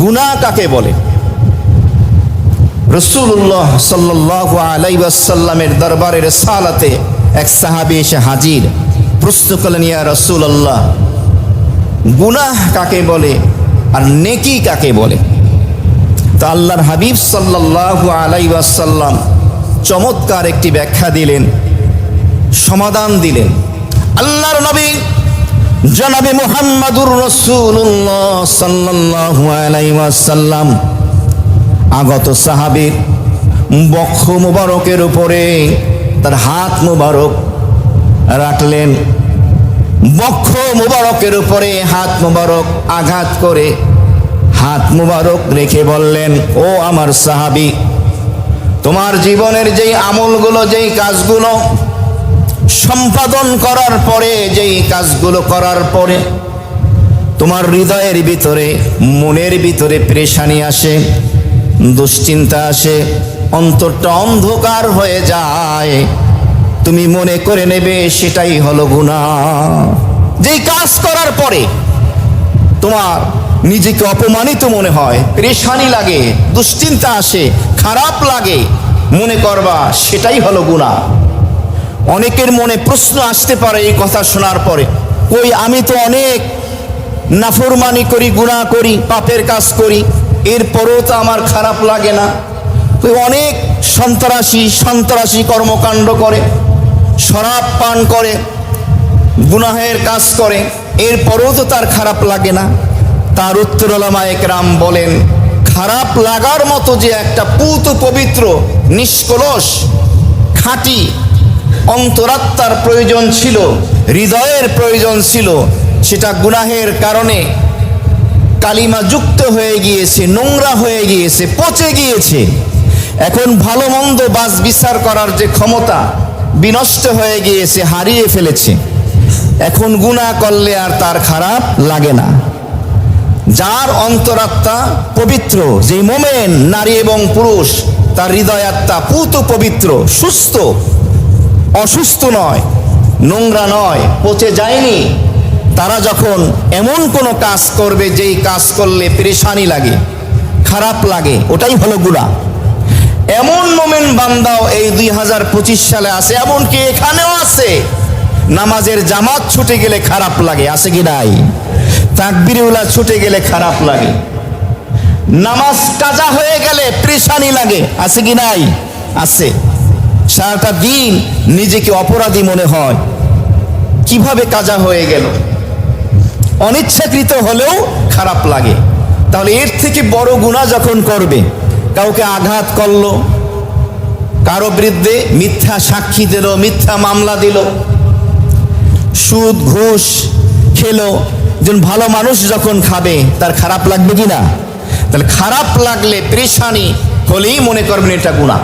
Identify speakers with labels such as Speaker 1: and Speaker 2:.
Speaker 1: গুনাহ কাকে বলে? রসুল্লাহ সাল্লাহ আলাইসাল্লামের দরবারের সালাতে এক সাহাবি এসে হাজির। প্রশ্ন করলেন, ইয়া রসুল্লাহ গুনাহ কাকে বলে আর নেকি কাকে বলে? তা আল্লাহর হাবিব সাল্লাহ আলাইসাল্লাম চমৎকার একটি ব্যাখ্যা দিলেন, সমাধান দিলেন। আল্লাহর নবী জনাবে মুহাম্মাদুর রসুল্লাহ সাল্লাল্লাহু আলাইহি ওয়াসাল্লাম। আগত সাহাবীর বক্ষ মুবারকের উপরে তার হাত মুবারক রাখলেন। বক্ষ মুবারকের উপরে হাত মুবারক আঘাত করে হাত মুবারক রেখে বললেন, ও আমার সাহাবী, তোমার জীবনের যেই আমলগুলো, যেই কাজগুলো সম্পাদন করার পরে, যেই কাজগুলো করার পরে তোমার হৃদয়ের ভিতরে, মনের ভিতরে প্রেশানি আসে, দুশ্চিন্তা আসে, অন্তরটা অন্ধকার হয়ে যায়। তুমি মনে করে নেবে সেটাই হলো গুণা যেই কাজ করার পরে তোমার নিজেকে অপমানিত মনে হয়, প্রেশানি লাগে, দুশ্চিন্তা আসে, খারাপ লাগে, মনে করবা সেটাই হলো গুণা অনেকের মনে প্রশ্ন আসতে পারে এই কথা শোনার পরে। কই, আমি তো অনেক নাফরমানি করি গুণা করি, পাপের কাজ করি, এরপরেও তো আমার খারাপ লাগে না। কই, অনেক সন্ত্রাসী সন্ত্রাসী কর্মকাণ্ড করে, শরাব পান করে, গুনাহের কাজ করে, এরপরেও তো তার খারাপ লাগে না। তার উত্তর একরাম বলেন, খারাপ লাগার মতো যে একটা পুত পবিত্র, নিষ্কলস, খাঁটি অন্তরাত্মার প্রয়োজন ছিল, হৃদয়ের প্রয়োজন ছিল, সেটা গুনাহের কারণে কালিমা যুক্ত হয়ে গিয়েছে, নোংরা হয়ে গিয়েছে, পচে গিয়েছে। এখন ভালো মন্দ বাস বিচার করার যে ক্ষমতা বিনষ্ট হয়ে গিয়েছে, হারিয়ে ফেলেছে। এখন গুণা করলে আর তার খারাপ লাগে না। যার অন্তরাত্মা পবিত্র যে মোমেন, নারী এবং পুরুষ, তার হৃদয় আত্মা পুত পবিত্র, সুস্থ অসুস্থ নয়, নোংরা নয়, পচে যায়নি। তারা যখন এমন কোনো কাজ করবে, যেই কাজ করলে পেরেশানি লাগে, খারাপ লাগে, ওটাই হলো গুণা এমন মোমেন বান্দাও এই দুই হাজার পঁচিশ সালে আছে, এমনকি এখানেও আছে। নামাজের জামাত ছুটে গেলে খারাপ লাগে, আছে কি নাই? তাকবিরিউলা ছুটে গেলে খারাপ লাগে। নামাজ কাজা হয়ে গেলে পরেশানি লাগে, আছে কি নাই? আছে। সারাটা দিন নিজেকে অপরাধী মনে হয়। কীভাবে কাজা হয়ে গেল? অনিচ্ছাকৃত হলেও খারাপ লাগে। তাহলে এর থেকে বড় গুণা যখন করবে, কাউকে আঘাত করল, কারও বিরুদ্ধে মিথ্যা সাক্ষী দিল, মিথ্যা মামলা দিল, সুদ, ঘুষ খেলো যেন ভালো মানুষ যখন খাবে, তার খারাপ লাগবে কি না? তাহলে খারাপ লাগলে পরেশানি হলেই মনে করবেন এটা গুণা